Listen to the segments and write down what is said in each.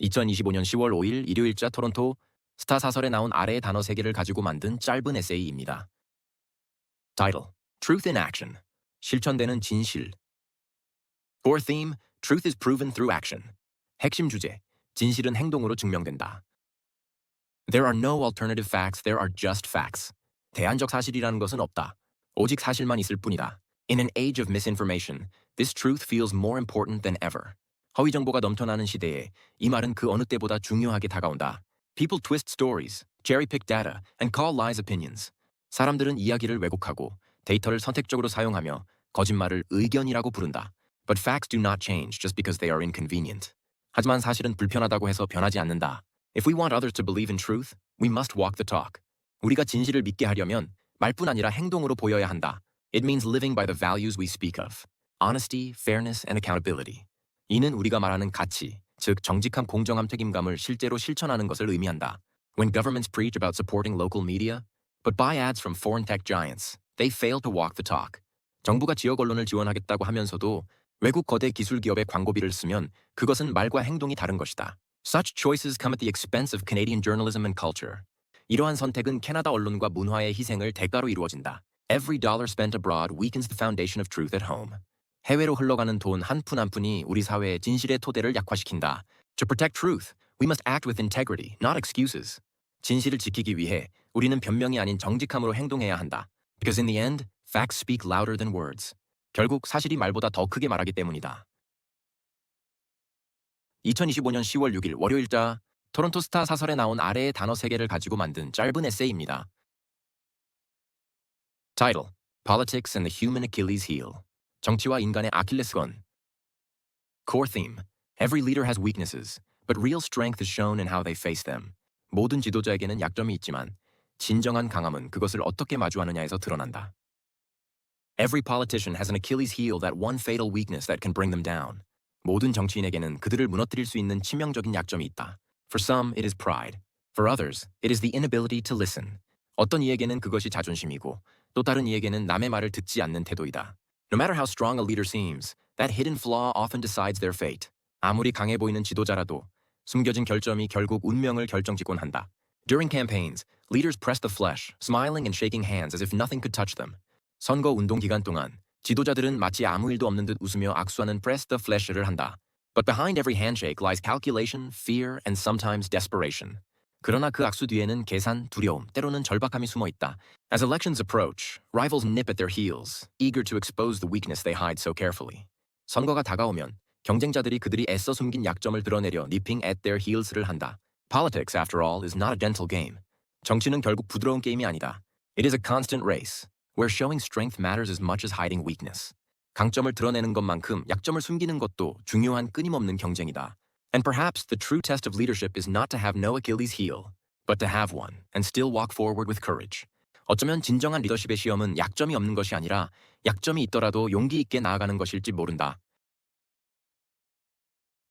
2025년 10월 5일 일요일자 토론토 스타 사설에 나온 아래의 단어 3개를 가지고 만든 짧은 에세이입니다. Title: Truth in Action. 실천되는 진실. Core theme: Truth is proven through action. 핵심 주제: 진실은 행동으로 증명된다. There are no alternative facts, there are just facts. 대안적 사실이라는 것은 없다. 오직 사실만 있을 뿐이다. In an age of misinformation, this truth feels more important than ever. 허위 정보가 넘쳐나는 시대에 이 말은 그 어느 때보다 중요하게 다가온다. People twist stories, cherry-pick data, and call lies opinions. 사람들은 이야기를 왜곡하고 데이터를 선택적으로 사용하며 거짓말을 의견이라고 부른다. But facts do not change just because they are inconvenient. 하지만 사실은 불편하다고 해서 변하지 않는다. If we want others to believe in truth, we must walk the talk. 우리가 진실을 믿게 하려면 말뿐 아니라 행동으로 보여야 한다. It means living by the values we speak of. Honesty, fairness, and accountability. 이는 우리가 말하는 가치, 즉 정직함, 공정함, 책임감을 실제로 실천하는 것을 의미한다. When governments preach about supporting local media, but buy ads from foreign tech giants, they fail to walk the talk. 정부가 지역 언론을 지원하겠다고 하면서도 외국 거대 기술 기업의 광고비를 쓰면 그것은 말과 행동이 다른 것이다. Such choices come at the expense of Canadian journalism and culture. 이러한 선택은 캐나다 언론과 문화의 희생을 대가로 이루어진다. Every dollar spent abroad weakens the foundation of truth at home. 해외로 흘러가는 돈 한 푼 한 푼이 우리 사회의 진실의 토대를 약화시킨다. To protect truth, we must act with integrity, not excuses. 진실을 지키기 위해 우리는 변명이 아닌 정직함으로 행동해야 한다. Because in the end, facts speak louder than words. 결국 사실이 말보다 더 크게 말하기 때문이다. 2025년 10월 6일 월요일자 토론토 스타 사설에 나온 아래의 단어 3개를 가지고 만든 짧은 에세이입니다. Title: Politics and the Human Achilles Heel. 정치와 인간의 아킬레스건. Core theme: Every leader has weaknesses, but real strength is shown in how they face them. 모든 지도자에게는 약점이 있지만 진정한 강함은 그것을 어떻게 마주하느냐에서 드러난다. Every politician has an Achilles heel, that one fatal weakness that can bring them down. 모든 정치인에게는 그들을 무너뜨릴 수 있는 치명적인 약점이 있다. For some, it is pride. For others, it is the inability to listen. 어떤 이에게는 그것이 자존심이고 또 다른 이에게는 남의 말을 듣지 않는 태도이다. No matter how strong a leader seems, that hidden flaw often decides their fate. 아무리 강해 보이는 지도자라도 숨겨진 결점이 결국 운명을 결정짓곤 한다. During campaigns, leaders press the flesh, smiling and shaking hands as if nothing could touch them. 선거 운동 기간 동안 지도자들은 마치 아무 일도 없는 듯 웃으며 악수하는 press the flesh를 한다. But behind every handshake lies calculation, fear, and sometimes desperation. 그러나 그 악수 뒤에는 계산, 두려움, 때로는 절박함이 숨어 있다. As elections approach, rivals nip at their heels, eager to expose the weakness they hide so carefully. 선거가 다가오면 경쟁자들이 그들이 애써 숨긴 약점을 드러내려 nipping at their heels를 한다. Politics, after all, is not a gentle game. 정치는 결국 부드러운 게임이 아니다. It is a constant race, where showing strength matters as much as hiding weakness. 강점을 드러내는 것만큼 약점을 숨기는 것도 중요한 끊임없는 경쟁이다. And perhaps the true test of leadership is not to have no Achilles heel, but to have one and still walk forward with courage. 어쩌면 진정한 리더십의 시험은 약점이 없는 것이 아니라 약점이 있더라도 용기 있게 나아가는 것일지 모른다.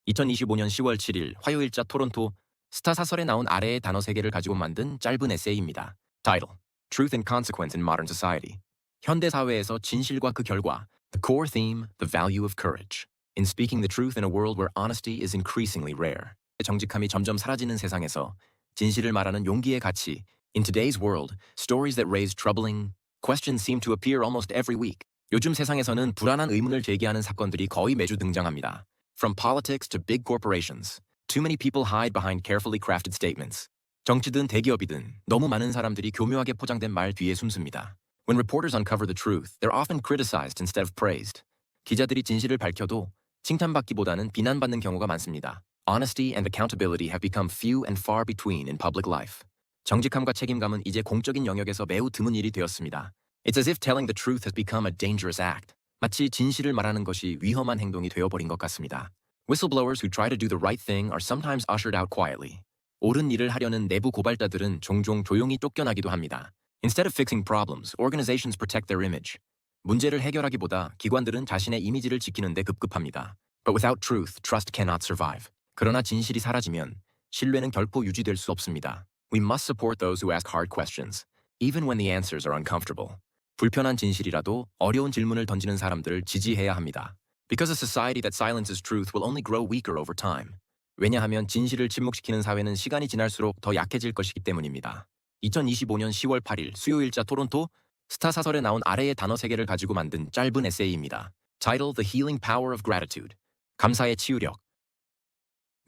2025년 10월 7일 화요일자 토론토 스타 사설에 나온 아래의 단어 3개를 가지고 만든 짧은 에세이입니다. Title: Truth and Consequence in Modern Society. 현대 사회에서 진실과 그 결과. The core theme: The value of courage. In speaking the truth in a world where honesty is increasingly rare. 정직함이 점점 사라지는 세상에서 진실을 말하는 용기의 가치. In today's world, stories that raise troubling questions seem to appear almost every week. 요즘 세상에서는 불안한 의문을 제기하는 사건들이 거의 매주 등장합니다. From politics to big corporations, too many people hide behind carefully crafted statements. 정치든 대기업이든 너무 많은 사람들이 교묘하게 포장된 말 뒤에 숨습니다. When reporters uncover the truth, they're often criticized instead of praised. 기자들이 진실을 밝혀도 칭찬받기보다는 비난받는 경우가 많습니다. Honesty and accountability have become few and far between in public life. 정직함과 책임감은 이제 공적인 영역에서 매우 드문 일이 되었습니다. It's as if telling the truth has become a dangerous act. 마치 진실을 말하는 것이 위험한 행동이 되어버린 것 같습니다. Whistleblowers who try to do the right thing are sometimes ushered out quietly. 옳은 일을 하려는 내부 고발자들은 종종 조용히 쫓겨나기도 합니다. Instead of fixing problems, organizations protect their image. 문제를 해결하기보다 기관들은 자신의 이미지를 지키는 데 급급합니다. But without truth, trust cannot survive. 그러나 진실이 사라지면 신뢰는 결코 유지될 수 없습니다. We must support those who ask hard questions, even when the answers are uncomfortable. 불편한 진실이라도 어려운 질문을 던지는 사람들을 지지해야 합니다. Because a society that silences truth will only grow weaker over time. 왜냐하면 진실을 침묵시키는 사회는 시간이 지날수록 더 약해질 것이기 때문입니다. 2025년 10월 8일 수요일자 토론토 스타 사설에 나온 아래의 단어 세 개를 가지고 만든 짧은 에세이입니다. Title The Healing Power of Gratitude. 감사의 치유력.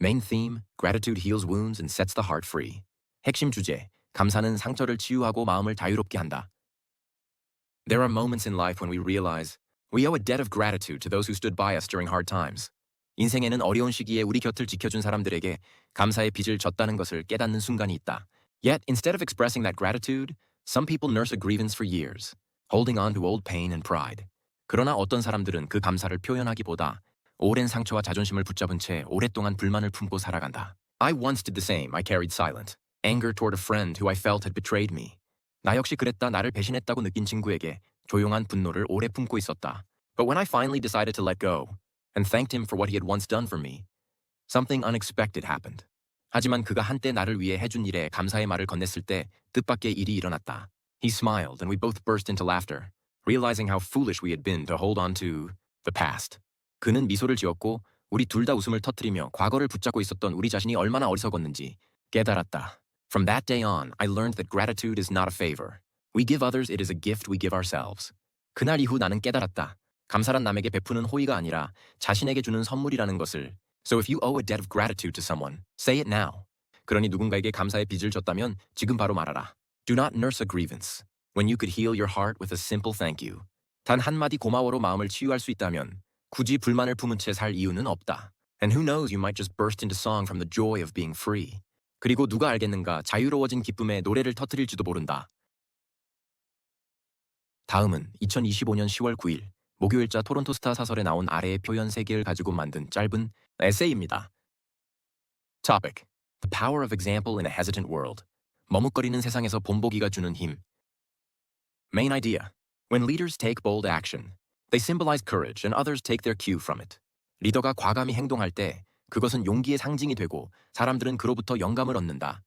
Main theme Gratitude heals wounds and sets the heart free. 핵심 주제 감사는 상처를 치유하고 마음을 자유롭게 한다. There are moments in life when we realize we owe a debt of gratitude to those who stood by us during hard times. 인생에는 어려운 시기에 우리 곁을 지켜준 사람들에게 감사의 빚을 졌다는 것을 깨닫는 순간이 있다. Yet, instead of expressing that gratitude, some people nurse a grievance for years, holding on to old pain and pride. 그러나 어떤 사람들은 그 감사를 표현하기보다 오랜 상처와 자존심을 붙잡은 채 오랫동안 불만을 품고 살아간다. I once did the same. I carried silent anger toward a friend who I felt had betrayed me. 나 역시 그랬다. 나를 배신했다고 느낀 친구에게 조용한 분노를 오래 품고 있었다. But when I finally decided to let go and thanked him for what he had once done for me, something unexpected happened. 하지만 그가 한때 나를 위해 해준 일에 감사의 말을 건넸을 때 뜻밖의 일이 일어났다. He smiled and we both burst into laughter, realizing how foolish we had been to hold on to the past. 그는 미소를 지었고 우리 둘 다 웃음을 터뜨리며 과거를 붙잡고 있었던 우리 자신이 얼마나 어리석었는지 깨달았다. From that day on, I learned that gratitude is not a favor. We give others, it is a gift we give ourselves. 그날 이후 나는 깨달았다. 감사란 남에게 베푸는 호의가 아니라 자신에게 주는 선물이라는 것을. So if you owe a debt of gratitude to someone, say it now. 그러니 누군가에게 감사의 빚을 졌다면 지금 바로 말하라. Do not nurse a grievance when you could heal your heart with a simple thank you. 단 한마디 고마워로 마음을 치유할 수 있다면 굳이 불만을 품은 채 살 이유는 없다. And who knows you might just burst into song from the joy of being free. 그리고 누가 알겠는가 자유로워진 기쁨에 노래를 터뜨릴지도 모른다. 다음은 2025년 10월 9일 목요일자 토론토 스타 사설에 나온 아래의 표현 3개를 가지고 만든 짧은 에세이입니다. Topic: The power of example in a hesitant world. 머뭇거리는 세상에서 본보기가 주는 힘. Main idea: When leaders take bold action, they symbolize courage and others take their cue from it. 리더가 과감히 행동할 때 그것은 용기의 상징이 되고 사람들은 그로부터 영감을 얻는다.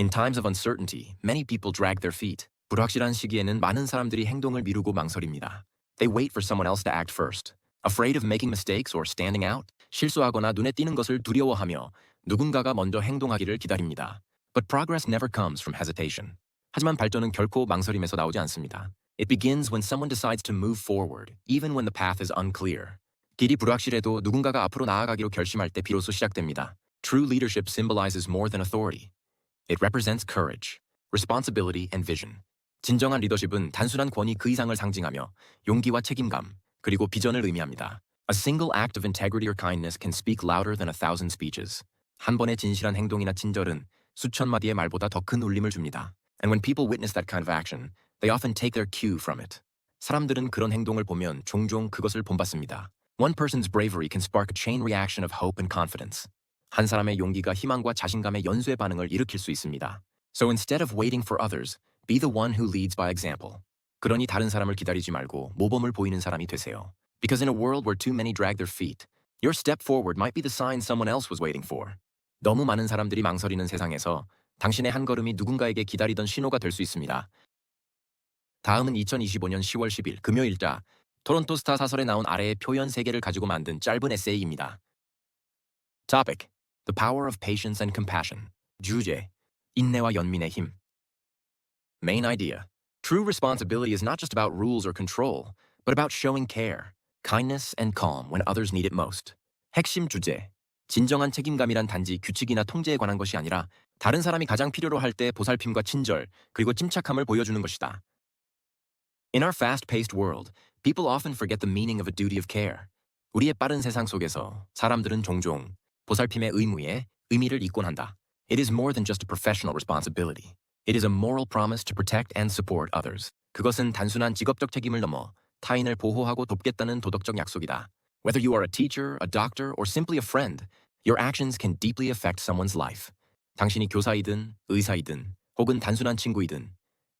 In times of uncertainty, many people drag their feet. 불확실한 시기에는 많은 사람들이 행동을 미루고 망설입니다. They wait for someone else to act first. Afraid of making mistakes or standing out. 실수하거나 눈에 띄는 것을 두려워하며 누군가가 먼저 행동하기를 기다립니다. But progress never comes from hesitation. 하지만 발전은 결코 망설임에서 나오지 않습니다. It begins when someone decides to move forward, even when the path is unclear. 길이 불확실해도 누군가가 앞으로 나아가기로 결심할 때 비로소 시작됩니다. True leadership symbolizes more than authority. It represents courage, responsibility, and vision. 진정한 리더십은 단순한 권위 그 이상을 상징하며 용기와 책임감, 그리고 비전을 의미합니다. A single act of integrity or kindness can speak louder than a thousand speeches. 한 번의 진실한 행동이나 친절은 수천 마디의 말보다 더 큰 울림을 줍니다. And when people witness that kind of action, they often take their cue from it. 사람들은 그런 행동을 보면 종종 그것을 본받습니다. One person's bravery can spark a chain reaction of hope and confidence. 한 사람의 용기가 희망과 자신감의 연쇄 반응을 일으킬 수 있습니다. So instead of waiting for others, be the one who leads by example. 그러니 다른 사람을 기다리지 말고 모범을 보이는 사람이 되세요. Because in a world where too many drag their feet, your step forward might be the sign someone else was waiting for. 너무 많은 사람들이 망설이는 세상에서 당신의 한 걸음이 누군가에게 기다리던 신호가 될 수 있습니다. 다음은 2025년 10월 10일 금요일자 토론토 스타 사설에 나온 아래의 표현 3개를 가지고 만든 짧은 에세이입니다. Topic: The power of patience and compassion. 주제: 인내와 연민의 힘. Main idea: True responsibility is not just about rules or control, but about showing care, kindness, and calm when others need it most. 핵심 주제: 진정한 책임감이란 단지 규칙이나 통제에 관한 것이 아니라 다른 사람이 가장 필요로 할 때 보살핌과 친절, 그리고 침착함을 보여주는 것이다. In our fast-paced world, people often forget the meaning of a duty of care. 우리의 빠른 세상 속에서 사람들은 종종 보살핌의 의무에 의미를 잊곤 한다. It is more than just a professional responsibility. It is a moral promise to protect and support others. 그것은 단순한 직업적 책임을 넘어 타인을 보호하고 돕겠다는 도덕적 약속이다. Whether you are a teacher, a doctor, or simply a friend, your actions can deeply affect someone's life. 당신이 교사이든 의사이든 혹은 단순한 친구이든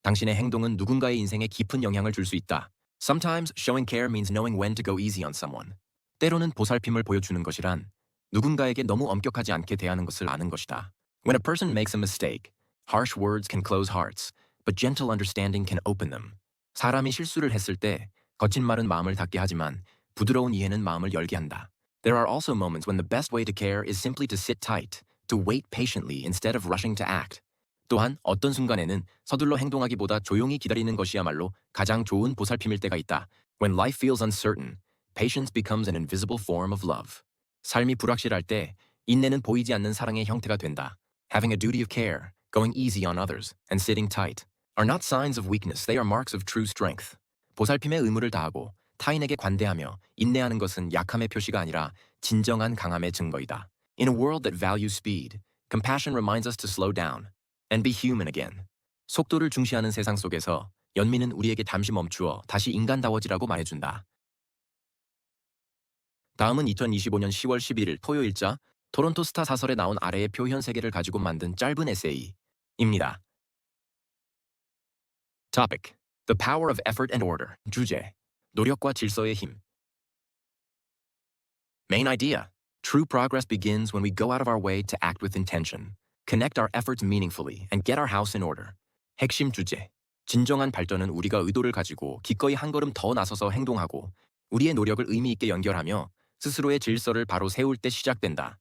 당신의 행동은 누군가의 인생에 깊은 영향을 줄 수 있다. Sometimes showing care means knowing when to go easy on someone. 때로는 보살핌을 보여주는 것이란 누군가에게 너무 엄격하지 않게 대하는 것을 아는 것이다. When a person makes a mistake, harsh words can close hearts, but gentle understanding can open them. 사람이 실수를 했을 때 거친 말은 마음을 닫게 하지만 부드러운 이해는 마음을 열게 한다. There are also moments when the best way to care is simply to sit tight, to wait patiently instead of rushing to act. 또한 어떤 순간에는 서둘러 행동하기보다 조용히 기다리는 것이야말로 가장 좋은 보살핌일 때가 있다. When life feels uncertain, patience becomes an invisible form of love. 삶이 불확실할 때 인내는 보이지 않는 사랑의 형태가 된다. Having a duty of care, going easy on others, and sitting tight are not signs of weakness, they are marks of true strength. 보살핌의 의무를 다하고 타인에게 관대하며 인내하는 것은 약함의 표시가 아니라 진정한 강함의 증거이다. In a world that values speed, compassion reminds us to slow down and be human again. 속도를 중시하는 세상 속에서 연민은 우리에게 잠시 멈추어 다시 인간다워지라고 말해준다. 다음은 2025년 10월 11일 토요일자 토론토 스타 사설에 나온 아래의 표현 세계를 가지고 만든 짧은 에세이 입니다. Topic: The power of effort and order. 주제: 노력과 질서의 힘. Main idea: True progress begins when we go out of our way to act with intention, connect our efforts meaningfully, and get our house in order. 핵심 주제: 진정한 발전은 우리가 의도를 가지고 기꺼이 한 걸음 더 나서서 행동하고 우리의 노력을 의미 있게 연결하며 스스로의 질서를 바로 세울 때 시작된다.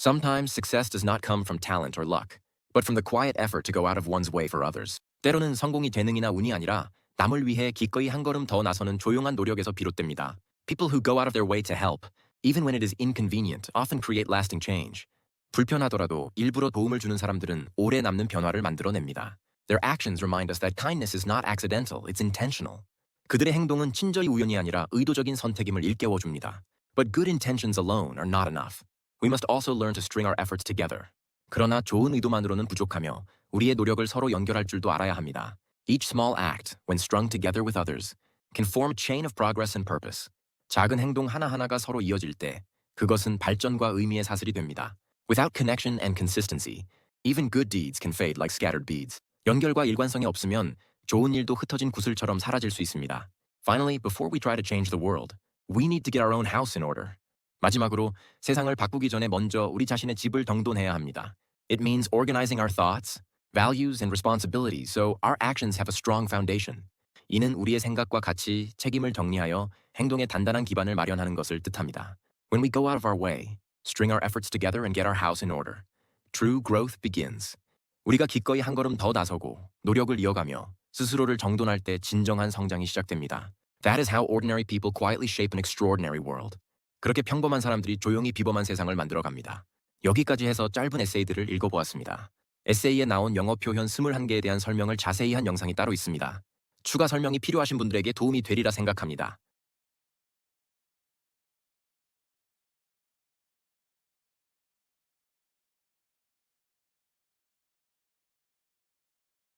Sometimes success does not come from talent or luck, but from the quiet effort to go out of one's way for others. 때로는 성공이 재능이나 운이 아니라 남을 위해 기꺼이 한 걸음 더 나서는 조용한 노력에서 비롯됩니다. People who go out of their way to help, even when it is inconvenient, often create lasting change. 불편하더라도 일부러 도움을 주는 사람들은 오래 남는 변화를 만들어냅니다. Their actions remind us that kindness is not accidental, it's intentional. 그들의 행동은 친절히 우연이 아니라 의도적인 선택임을 일깨워줍니다. But good intentions alone are not enough. We must also learn to string our efforts together. 그러나 좋은 의도만으로는 부족하며 우리의 노력을 서로 연결할 줄도 알아야 합니다. Each small act, when strung together with others, can form a chain of progress and purpose. 작은 행동 하나하나가 서로 이어질 때 그것은 발전과 의미의 사슬이 됩니다. Without connection and consistency, even good deeds can fade like scattered beads. 연결과 일관성이 없으면 좋은 일도 흩어진 구슬처럼 사라질 수 있습니다. Finally, before we try to change the world, we need to get our own house in order. 마지막으로 세상을 바꾸기 전에 먼저 우리 자신의 집을 정돈해야 합니다. It means organizing our thoughts, values, and responsibilities so our actions have a strong foundation. 이는 우리의 생각과 가치, 책임을 정리하여 행동의 단단한 기반을 마련하는 것을 뜻합니다. When we go out of our way, string our efforts together and get our house in order, true growth begins. 우리가 기꺼이 한 걸음 더 나서고 노력을 이어가며 스스로를 정돈할 때 진정한 성장이 시작됩니다. That is how ordinary people quietly shape an extraordinary world. 그렇게 평범한 사람들이 조용히 비범한 세상을 만들어갑니다. 여기까지 해서 짧은 에세이들을 읽어보았습니다. 에세이에 나온 영어 표현 21개에 대한 설명을 자세히 한 영상이 따로 있습니다. 추가 설명이 필요하신 분들에게 도움이 되리라 생각합니다.